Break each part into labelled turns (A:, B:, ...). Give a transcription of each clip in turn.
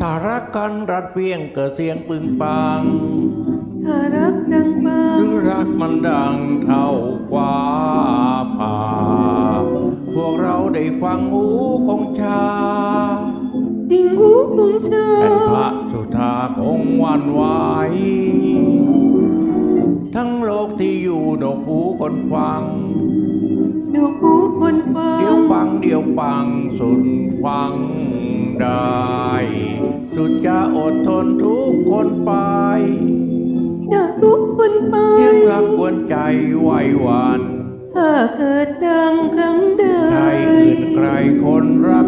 A: ถ้ารักกันรัดเพียงเกิดเสียงปึงปัง
B: ถ้ารักดังบา
A: ห
B: ง
A: รือรักมันดังเท่าฟ้าผ่า พวกเราได้ฟังหูของชา
B: ดิ่งหูของชา
A: เป็นพระสุธาคงหวันไหวทั้งโล กที่อยู่นกหูคนฟัง
B: ดูหูคนฟั
A: เดี๋ยว
B: ง
A: ฟังเดี๋ยวฟังสุดฟังได้ สุดจะอดทนทุกคนไป
B: จะทุกคนไป
A: เพียงรักกวนใจไหวหวาน
B: ถ้าเกิดดังครั้งใด
A: ใครอื่นใครคนรัก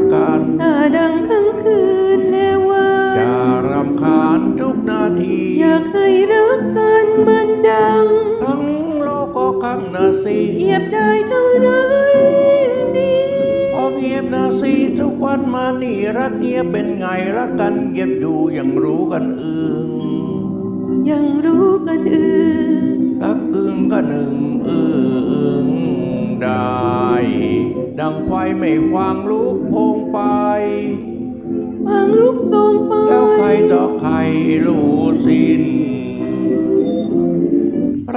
A: ซี
B: เหยียบได้เท่าไรดี
A: พอเงียบนาซีทุกวันมานี่รักเงียบเป็นไงรักกันเก็บดูยังรู้กันอึง
B: ยังรู้กันอื่น
A: รักอึงก็หนึ่งอึงได้ ดังไฟไม่ฟางลุกโพงไป
B: วางลุกลงไป
A: แล้วใครต่อใครรู้สิ้น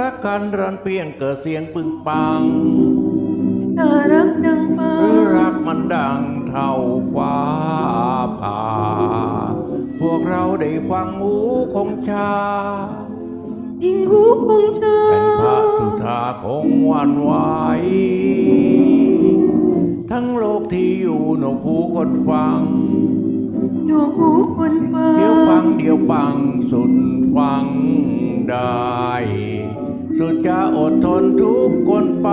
A: รักกันรันเพียงเกิดเสียงปึงปัง
B: ถ้ารักดังบา
A: หรืองรักมันดังเท่าฟ้าผ่า พวกเราได้ฟังหูของชา
B: ดิ่งหูของชา
A: เป็นพระสุธาคงหวันไหวทั้งโลกที่อยู่นกหูคนฟัง
B: ดูหูคนฟัง
A: เดี๋ยวฟังเดี๋ยวฟังสุดฟังได้ สุดจะอดทนทุกคนไป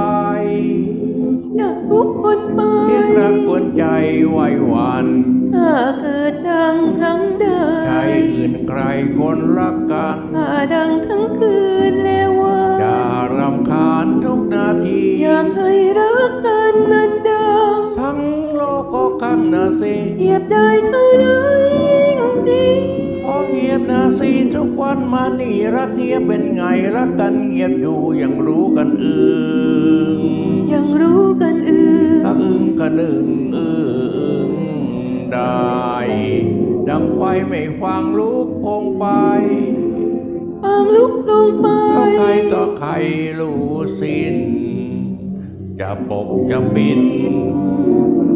B: จะทุกคนไป
A: เพียงรักกวนใจไหวหวัน
B: ถ้าเกิดดังครั้งใด
A: ใครอื่นใครคนรักกัน
B: ถ้าดังทั้งคืนและวัน
A: จะรำคาญทุกนาที
B: อยากให้รักกันมันดัง
A: ทั้งโลกก็ข้างนาซี
B: เหยียบได้เท่าไรยิ่ง
A: เงียบนาซีทุกวันมานี่รักเงียบเป็นไงรักกันเงียบอยู่ยังรู้กันอึง
B: ยังรู้กันอื่น
A: ถ้าอึงก็หนึ่งอึงได้ ดังไฟไม่ฟังลุกพงไป
B: วางลุกลงไป
A: เพราะใครต่อใครรู้สิ้น จะปกจะปิด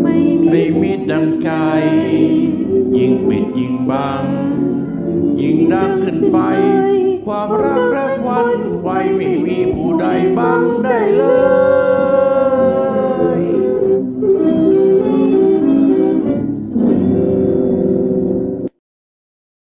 B: ไม่มี
A: ไม่มิดดังใจ ยิ่งปิดยิ่งบัง ยิ่งดังขึ้นไป ความรักแรกวันไฟไม่มีผู้ใดบังได้เลย